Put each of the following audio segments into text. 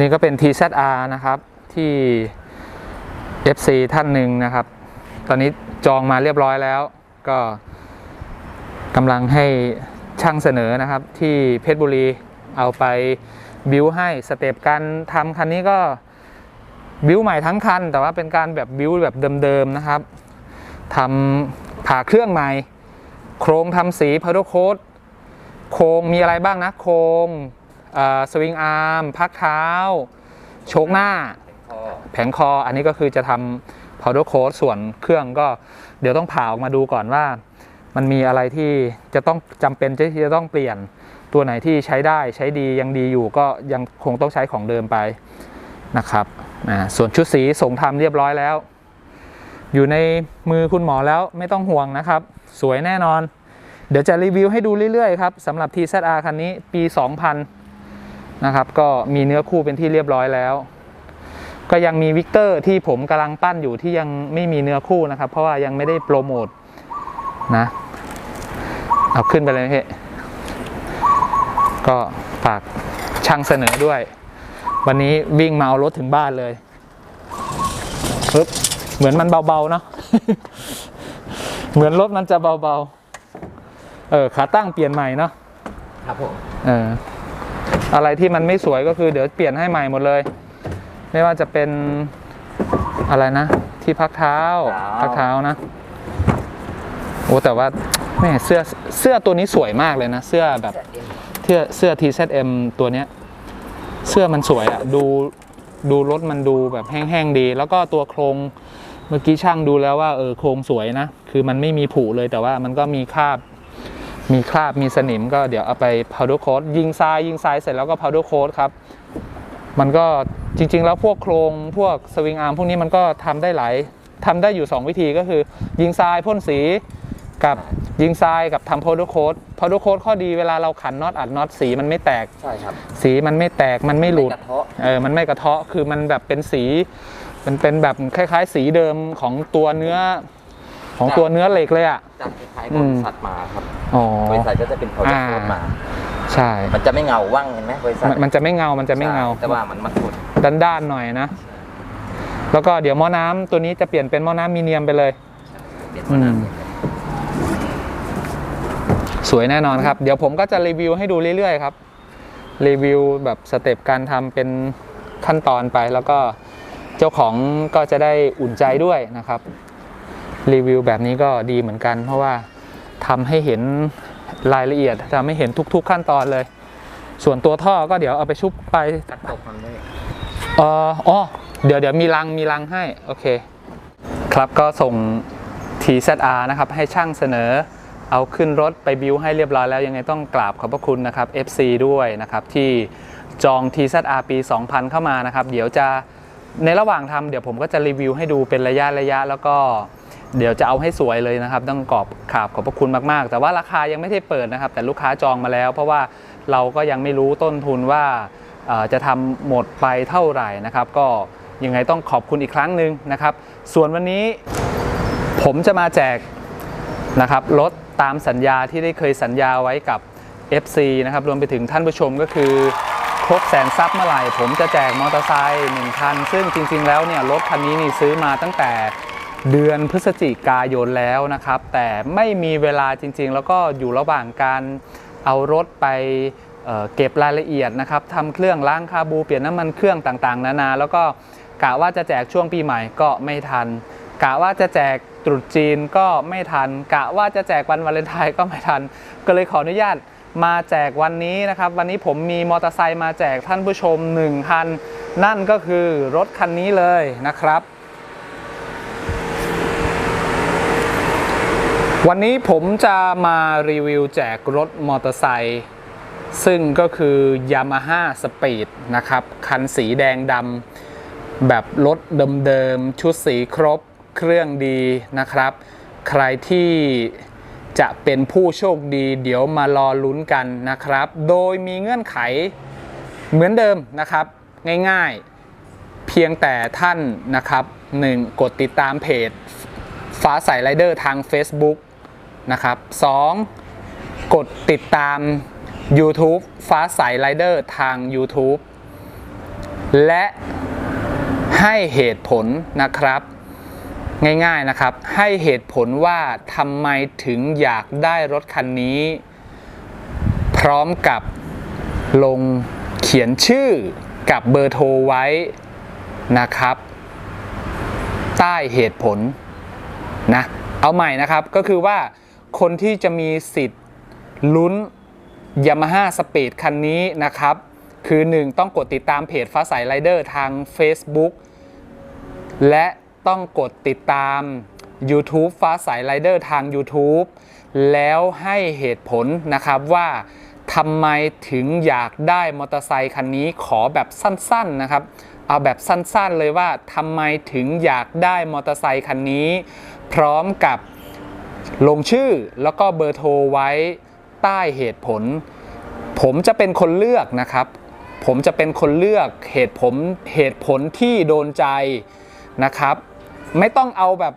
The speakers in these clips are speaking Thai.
นี้ก็เป็น TZR นะครับที่ FC ท่านหนึ่งนะครับ ตอนนี้จองมาเรียบร้อยแล้ว ก็กำลังให้ช่างเสนอนะครับที่เพชรบุรีเอาไปบิวให้สเต็ปการทำคันนี้ก็บิวใหม่ทั้งคัน แต่ว่าเป็นการแบบบิวแบบเดิมๆนะครับทำผ่าเครื่องใหม่ โครงทำสีพาร์โคดโครงมีอะไรบ้างนะ โครง สวิงอาร์มพักเท้า โชกหน้าพอแผงคออันนี้ก็คือจะทำ powder coat ส่วนเครื่องก็เดี๋ยวต้องผ่าออกมาดูก่อนว่า มันมีอะไรที่จะต้องจำเป็นที่จะต้องเปลี่ยนตัวไหนที่ใช้ได้ใช้ดียังดีอยู่ก็ยังคงต้องใช้ของเดิมไปนะครับอ่าส่วนชุดสีส่งทำเรียบร้อยแล้ว อยู่ในมือคุณหมอแล้วไม่ต้องห่วงนะครับ สวยแน่นอน เดี๋ยวจะรีวิวให้ดูเรื่อยๆครับสำหรับ TZR คันนี้ปี 2000 นะครับ ก็มีเนื้อคู่เป็นที่เรียบร้อยแล้ว ก็ยังมีวิกเตอร์ที่ผมกำลังปั้นอยู่ที่ยังไม่มีเนื้อคู่นะครับ เพราะว่ายังไม่ได้โปรโมทนะเอาขึ้นไปเลยนะพี่ก็ฝากช่างเสนอด้วย วันนี้วิ่งมาเอารถถึงบ้านเลยปึ๊บเหมือนมันเบาๆเนาะเหมือนรถมันจะเบาๆ เออขาตั้งเปลี่ยนใหม่เนาะครับผม เออ อะไรที่มันไม่สวยก็คือเดี๋ยวเปลี่ยนให้ใหม่หมดเลย ไม่ว่าจะเป็นอะไรนะ ที่พักเท้าพักเท้านะโอ้แต่ว่าแม่เสื้อเสื้อตัวนี้สวยมากเลยนะ เสื้อแบบเสื้อเสื้อ TZM ตัวเนี้ยเสื้อมันสวยอะดูดูรถมันดูแบบแห้งๆดี แล้วก็ตัวโครงเมื่อกี้ช่างดูแล้วว่าเออโครงสวยนะ คือมันไม่มีผุเลยแต่ว่ามันก็มีคราบ มีคราบมีสนิมก็เดี๋ยวเอาไป powder coat ยิงทรายยิงทรายเสร็จแล้วก็ powder coat ครับ มันก็จริง ๆ แล้วพวกโครงพวกสวิงอาร์มพวกนี้มันก็ทำได้หลายทำได้อยู่ 2 วิธีก็คือ ยิงทรายพ่นสีกับยิงทรายกับทำ powder coat powder coat ข้อดีเวลาเราขันน็อตอัดน็อตสีมันไม่แตกใช่ครับสีมันไม่แตกมันไม่หลุดกระเทาะเออมันไม่กระเทาะคือมันแบบเป็นสีมันเป็นแบบคล้าย ๆ สีเดิมของตัวเนื้อ ของตัวเนื้อเหล็กเลยอะจากคล้ายๆอืบมริษัทมาครับอ๋อบริษัทก็จะเป็นพอร์ตอ่าโค้ดมา ใช่ มันจะไม่เงาว่างเห็นไหมบริษัทมันมันจะไม่เงา มันจะไม่เงาใช่แต่ว่ามันมาสุดด้านๆหน่อยนะ แล้วก็เดี๋ยวหม้อน้ำตัวนี้จะเปลี่ยนเป็นหม้อน้ำมีเนียมไปเลยเด็ดอืมากมสวยแน่นอนครับ เดี๋ยวผมก็จะรีวิวให้ดูเรื่อยๆครับ รีวิวแบบสเต็ปการทำเป็นขั้นตอนไปแล้วก็เจ้าของก็จะได้อุ่นใจด้วยนะครับ รีวิวแบบนี้ก็ดีเหมือนกัน เพราะว่าทำให้เห็นรายละเอียดทำให้เห็นทุก ๆ ขั้นตอนเลย ส่วนตัวท่อก็เดี๋ยวเอาไปชุบไปกัดตกมันได้เอออ๋อเดี๋ยวเดี๋ยวมีรังมีรังให้ โอเค ครับก็ส่ง TZR นะครับ ให้ช่างเสนอเอาขึ้นรถไปบิวให้เรียบร้อยแล้วยังไงต้องกราบขอบพระคุณนะครับ FC ด้วยนะครับ ที่จอง TZR ปี 2000 เข้ามานะครับ เดี๋ยวจะในระหว่างทำเดี๋ยวผมก็จะรีวิวให้ดูเป็นระยะระยะแล้วก็ เดี๋ยวจะเอาให้สวยเลยนะครับ ต้องกรอบขาบขอบพระคุณมาก ๆ แต่ว่าราคายังไม่ได้เปิดนะครับ แต่ลูกค้าจองมาแล้ว เพราะว่าเราก็ยังไม่รู้ต้นทุนว่าจะทำหมดไปเท่าไหร่นะครับ ก็ยังไงต้องขอบคุณอีกครั้งหนึ่งนะครับ ส่วนวันนี้ผมจะมาแจกนะครับรถตามสัญญาที่ได้เคยสัญญาไว้กับ FC นะครับ รวมไปถึงท่านผู้ชมก็คือครบแสนซับเมื่อไหร่ ผมจะแจกมอเตอร์ไซค์หนึ่งคัน ซึ่งจริง ๆ แล้วเนี่ยรถคันนี้นี่ซื้อมาตั้งแต่ เดือนพฤศจิกายนแล้วนะครับ แต่ไม่มีเวลาจริงๆ แล้วก็อยู่ระหว่างการเอารถไปเเก็บรายละเอียดนะครับทำเครื่องล้างคาบูเปลี่ยนน้ำมันเครื่องต่างๆ นานา แล้วก็กะว่าจะแจกช่วงปีใหม่ก็ไม่ทัน กะว่าจะแจกตรุษจีนก็ไม่ทัน กะว่าจะแจกวันวาเลนไทน์ก็ไม่ทัน ก็เลยขออนุญาตมาแจกวันนี้นะครับ วันนี้ผมมีมอเตอร์ไซค์มาแจกท่านผู้ชม1คันนั่นก็คือรถคันนี้เลยนะครับ วันนี้ผมจะมารีวิวแจกรถมอเตอร์ไซค์ซึ่งก็คือ Yamaha Speed นะครับ คันสีแดงดำแบบรถเดิมๆ ชุดสีครบเครื่องดีนะครับ ใครที่จะเป็นผู้โชคดีเดี๋ยวมารอลุ้นกันนะครับ โดยมีเงื่อนไขเหมือนเดิมนะครับ ง่ายๆ เพียงแต่ท่านนะครับ 1. กดติดตามเพจฟ้าใสไรเดอร์ทาง Facebook นะครับ 2. กดติดตาม YouTube ฟ้าใสไรเดอร์ทาง YouTube และให้เหตุผลนะครับ ง่ายๆนะครับ ให้เหตุผลว่าทำไมถึงอยากได้รถคันนี้ พร้อมกับลงเขียนชื่อกับเบอร์โทรไว้นะครับ ใต้เหตุผลนะเอาใหม่นะครับก็คือว่า คนที่จะมีสิทธิ์ลุ้น Yamaha Speed คันนี้นะครับ คือ 1 ต้องกดติดตามเพจฟ้าใสไรเดอร์ทาง Facebook และต้องกดติดตาม YouTube ฟ้าใสไรเดอร์ทาง YouTube แล้วให้เหตุผลนะครับว่าทำไมถึงอยากได้มอเตอร์ไซค์คันนี้ขอแบบสั้นๆนะครับ เอาแบบสั้นๆเลยว่าทำไมถึงอยากได้มอเตอร์ไซค์คันนี้ พร้อมกับ ลงชื่อแล้วก็เบอร์โทรไว้ใต้เหตุผล ผมจะเป็นคนเลือกนะครับ ผมจะเป็นคนเลือกเหตุผลเหตุผลที่โดนใจนะครับ ไม่ต้องเอาแบบ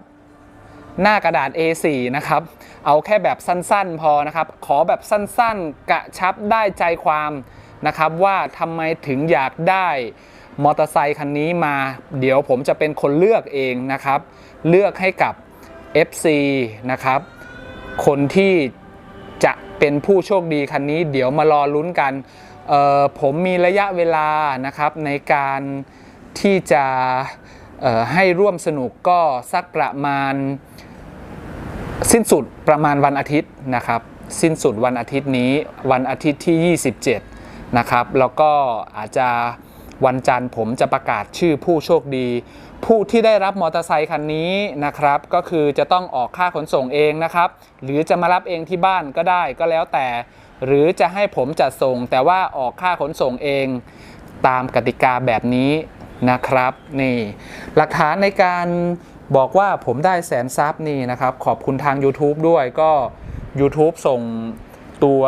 หน้ากระดาษ A4 นะครับ เอาแค่แบบสั้นๆ พอนะครับ ขอแบบสั้นๆ กระชับได้ใจความนะครับ ว่าทำไมถึงอยากได้มอเตอร์ไซคันนี้มา เดี๋ยวผมจะเป็นคนเลือกเองนะครับ เลือกให้กับ FC นะครับ คนที่จะเป็นผู้โชคดีคันนี้ เดี๋ยวมารอลุ้นกันผมมีระยะเวลานะครับในการที่จะให้ร่วมสนุกก็สักประมาณ สิ้นสุดประมาณวันอาทิตย์นะครับ สิ้นสุดวันอาทิตย์นี้วันอาทิตย์ที่ 27 นะครับ แล้วก็อาจจะ วันจันทร์ผมจะประกาศชื่อผู้โชคดี ผู้ที่ได้รับมอเตอร์ไซคันนี้นะครับ ก็คือจะต้องออกค่าขนส่งเองนะครับ หรือจะมารับเองที่บ้านก็ได้ก็แล้วแต่ หรือจะให้ผมจัดส่ง แต่ว่าออกค่าขนส่งเอง ตามกติกาแบบนี้นะครับนี่หลักฐานในการบอกว่าผมได้แสนซับนี่นะครับ ขอบคุณทาง YouTube ด้วยก็ YouTube ส่งตัว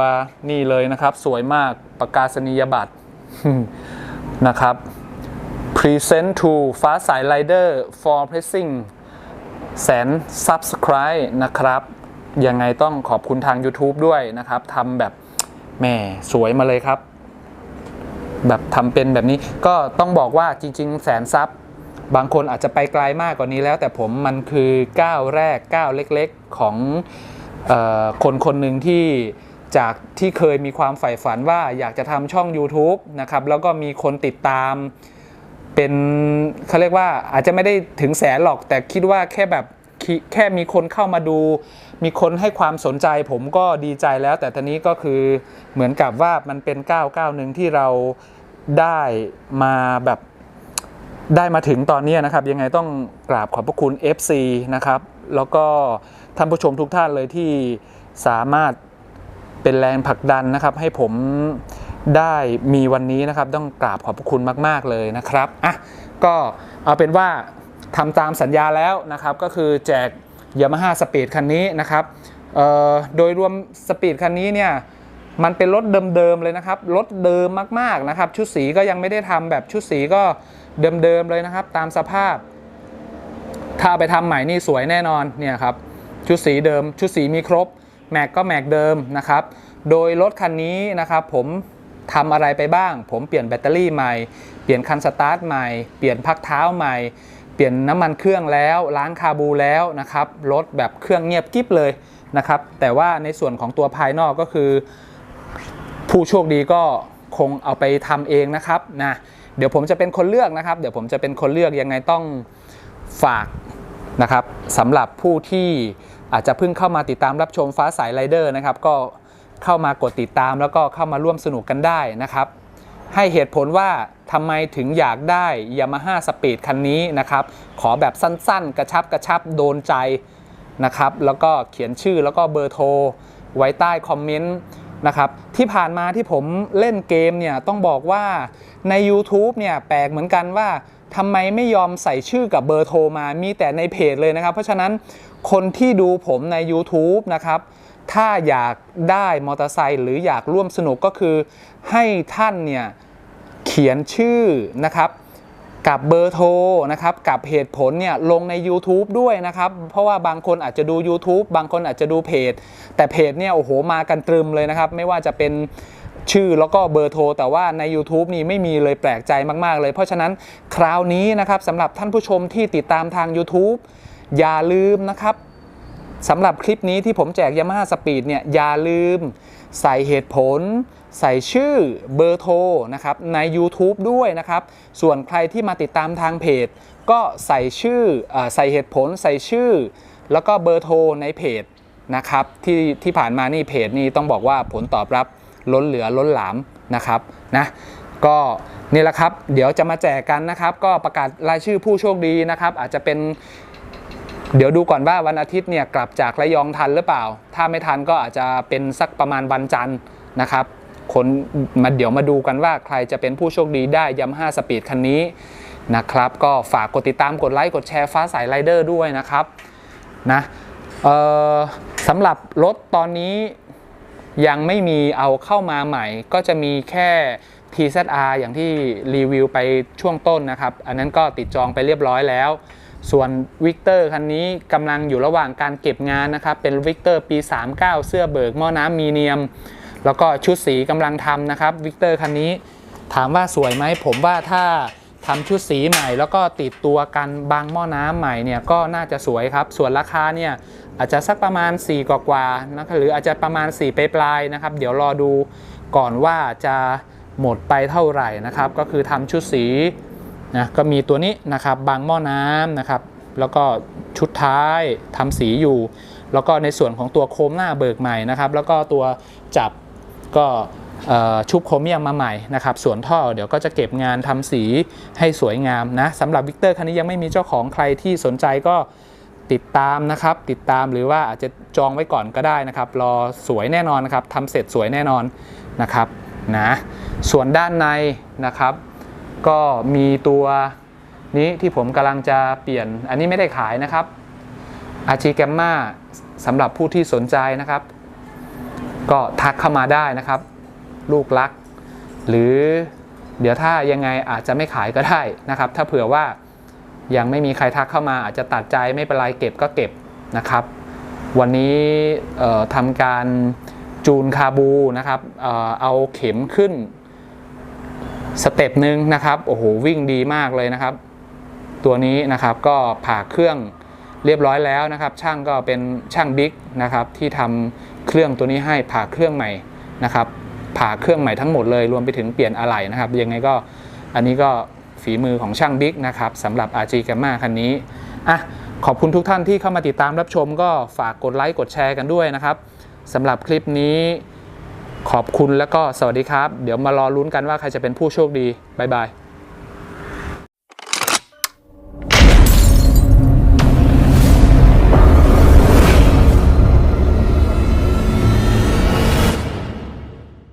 นี่เลยนะครับ สวยมากประกาศนียบัตร นะครับ Present to ฟ้าสาย Rider for pressing แสน Subscribe นะครับ ยังไงต้องขอบคุณทาง YouTube ด้วยนะครับทำแบบแหม่สวยมาเลยครับ แบบทำเป็นแบบนี้ก็ต้องบอกว่าจริง ๆ แสนซับบางคนอาจจะไปไกลมากกว่านี้แล้ว แต่ผมมันคือก้าวแรกก้าวเล็ก ๆ ของออคนคนหนึ่งที่ จากที่เคยมีความใฝ่ฝันว่าอยากจะทำช่อง YouTube นะครับแล้วก็มีคนติดตาม เป็นเขาเรียกว่าอาจจะไม่ได้ถึงแสนหรอก แต่คิดว่าแค่แบบแค่มีคนเข้ามาดู มีคนให้ความสนใจผมก็ดีใจแล้ว แต่ตอนนี้ก็คือเหมือนกับว่ามันเป็นก้าวก้าวหนึ่งที่เราได้มาแบบได้มาถึงตอนนี้นะครับ ยังไงต้องกราบขอบพระคุณ FC นะครับ แล้วก็ท่านผู้ชมทุกท่านเลยที่สามารถ เป็นแรงผลักดันนะครับ ให้ผมได้มีวันนี้นะครับ ต้องกราบขอบคุณมาก ๆ เลยนะครับอะก็เอาเป็นว่าทำตามสัญญาแล้วนะครับ ก็คือแจก Yamaha Speed คันนี้นะครับเอ่อโดยรวม Speed คันนี้เนี่ยมันเป็นรถเดิมๆเลยนะครับ รถเดิมมากๆนะครับ ชุดสีก็ยังไม่ได้ทำแบบชุดสีก็เดิมๆเลยนะครับ ตามสภาพ ถ้าเอาไปทำใหม่นี่สวยแน่นอนเนี่ยครับชุดสีเดิมชุดสีมีครบ แม็กก็แม็กเดิมนะครับ โดยรถคันนี้นะครับผมทำอะไรไปบ้าง ผมเปลี่ยนแบตเตอรี่ใหม่ เปลี่ยนคันสตาร์ทใหม่ เปลี่ยนพักเท้าใหม่ เปลี่ยนน้ำมันเครื่องแล้ว ล้างคาบูแล้วนะครับ รถแบบเครื่องเงียบกิ๊บเลยนะครับ แต่ว่าในส่วนของตัวภายนอกก็คือ ผู้โชคดีก็คงเอาไปทำเองนะครับนะ เดี๋ยวผมจะเป็นคนเลือกนะครับ เดี๋ยวผมจะเป็นคนเลือกยังไงต้องฝากนะครับสำหรับผู้ที่ อาจจะเพิ่งเข้ามาติดตามรับชมฟ้าสายไรเดอร์นะครับ ก็เข้ามากดติดตามแล้วก็เข้ามาร่วมสนุกกันได้นะครับ ให้เหตุผลว่าทำไมถึงอยากได้ Yamaha Speed คันนี้นะครับ ขอแบบสั้นๆ กระชับกระชับโดนใจนะครับ แล้วก็เขียนชื่อแล้วก็เบอร์โทรไว้ใต้คอมเมนต์ นะครับที่ผ่านมาที่ผมเล่นเกมเนี่ยต้องบอกว่าใน YouTube เนี่ยแปลกเหมือนกันว่าทำไมไม่ยอมใส่ชื่อกับเบอร์โทรมามีแต่ในเพจเลยนะครับ เพราะฉะนั้นคนที่ดูผมใน YouTube นะครับถ้าอยากได้มอเตอร์ไซค์หรืออยากร่วมสนุกก็คือให้ท่านเนี่ยเขียนชื่อนะครับ กับเบอร์โทรนะครับกับเหตุผลเนี่ยลงใน YouTube ด้วยนะครับ เพราะว่าบางคนอาจจะดู YouTube บางคนอาจจะดูเพจ แต่เพจเนี่ยโอ้โหมากันตรึมเลยนะครับ ไม่ว่าจะเป็นชื่อแล้วก็เบอร์โทร แต่ว่าใน YouTube นี่ไม่มีเลยแปลกใจมากๆเลย เพราะฉะนั้นคราวนี้นะครับสำหรับท่านผู้ชมที่ติดตามทาง YouTube อย่าลืมนะครับสำหรับคลิปนี้ที่ผมแจก Yamaha Speed เนี่ยอย่าลืมใส่เหตุผล ใส่ชื่อเบอร์โทรนะครับใน YouTube ด้วยนะครับ ส่วนใครที่มาติดตามทางเพจ ก็ใส่ชื่ออใส่เหตุผล ใส่ชื่อ แล้วก็เบอร์โทรในเพจนะครับที่ที่ผ่านมานี่เพจนี่ต้องบอกว่าผลตอบรับล้นเหลือล้นหลามนะครับนะก็นี่แหละครับ เดี๋ยวจะมาแจกกันนะครับ ก็ประกาศรายชื่อผู้โชคดีนะครับ อาจจะเป็นเดี๋ยวดูก่อนว่าวันอาทิตย์เนี่ยกลับจากระยองทันหรือเปล่า ถ้าไม่ทันก็อาจจะเป็นสักประมาณวันจันทร์นะครับ คนมาเดี๋ยวมาดูกันว่าใครจะเป็นผู้โชคดีได้ย a มห้าสปีดคันนี้นะครับ ก็ฝากกดติดตามกดไลค์กดแชร์ฟ้าสายไรเดอร์ด้วยนะครับนะสำหรับรถตอนนี้ยังไม่มีเอาเข้ามาใหม่ ก็จะมีแค่ TZR อย่างที่รีวิวไปช่วงต้นนะครับ อันนั้นก็ติดจองไปเรียบร้อยแล้ว ส่วนวิกเตอร์คันนี้กำลังอยู่ระหว่างการเก็บงานนะครับ เป็นวิกเตอร์ปี 39 เสื้อเบิกหม้อน้ำมีเนียม แล้วก็ชุดสีกำลังทำนะครับวิกเตอร์คันนี้ถามว่าสวยไหมผมว่าถ้าทำชุดสีใหม่ แล้วก็ติดตัวกันบางหม้อน้ำใหม่เนี่ยก็น่าจะสวยครับ ส่วนราคาเนี่ยอาจจะสักประมาณ 4 กว่ากว่าๆนะครับหรืออาจจะประมาณ4ปลายๆนะครับ เดี๋ยวรอดูก่อนว่าจะหมดไปเท่าไหร่นะครับ ก็คือทำชุดสีนะก็มีตัวนี้นะครับบางหม้อน้ำนะครับ แล้วก็ชุดท้ายทำสีอยู่ แล้วก็ในส่วนของตัวโคมหน้าเบิกใหม่นะครับ แล้วก็ตัวจับ ก็ชุบโครเมียมมาใหม่นะครับส่วนท่อเดี๋ยวก็จะเก็บงานทำสีให้สวยงามนะสำหรับวิกเตอร์คันนี้ยังไม่มีเจ้าของใครที่สนใจก็ติดตามนะครับ ติดตามหรือว่าอาจจะจองไว้ก่อนก็ได้นะครับ รอสวยแน่นอนนะครับทำเสร็จสวยแน่นอนนะครับนะส่วนด้านในนะครับ ก็มีตัวนี้ที่ผมกำลังจะเปลี่ยนอันนี้ไม่ได้ขายนะครับอาชีแกมมาสำหรับผู้ที่สนใจนะครับ ก็ทักเข้ามาได้นะครับ ลูกรัก หรือเดี๋ยวถ้ายังไงอาจจะไม่ขายก็ได้นะครับ ถ้าเผื่อว่ายังไม่มีใครทักเข้ามาอาจจะตัดใจไม่เป็นไรเก็บก็เก็บนะครับ วันนี้ทำการจูนคาบูนะครับเออเอาเข็มขึ้นสเต็ปหนึ่งนะครับโอ้โหวิ่งดีมากเลยนะครับ ตัวนี้นะครับก็ผ่าเครื่องเรียบร้อยแล้วนะครับ ช่างก็เป็นช่างบิ๊กนะครับที่ทำ เครื่องตัวนี้ให้ผ่าเครื่องใหม่นะครับผ่าเครื่องใหม่ทั้งหมดเลยรวมไปถึงเปลี่ยนอะไหล่นะครับยังไงก็อันนี้ก็ฝีมือของช่างบิ๊กนะครับสำหรับ RG Gamma คันนี้อะขอบคุณทุกท่านที่เข้ามาติดตามรับชมก็ฝากกดไลค์กดแชร์กันด้วยนะครับสำหรับคลิปนี้ขอบคุณแล้วก็สวัสดีครับ เดี๋ยวมารอลุ้นกันว่าใครจะเป็นผู้โชคดี บ๊ายบาย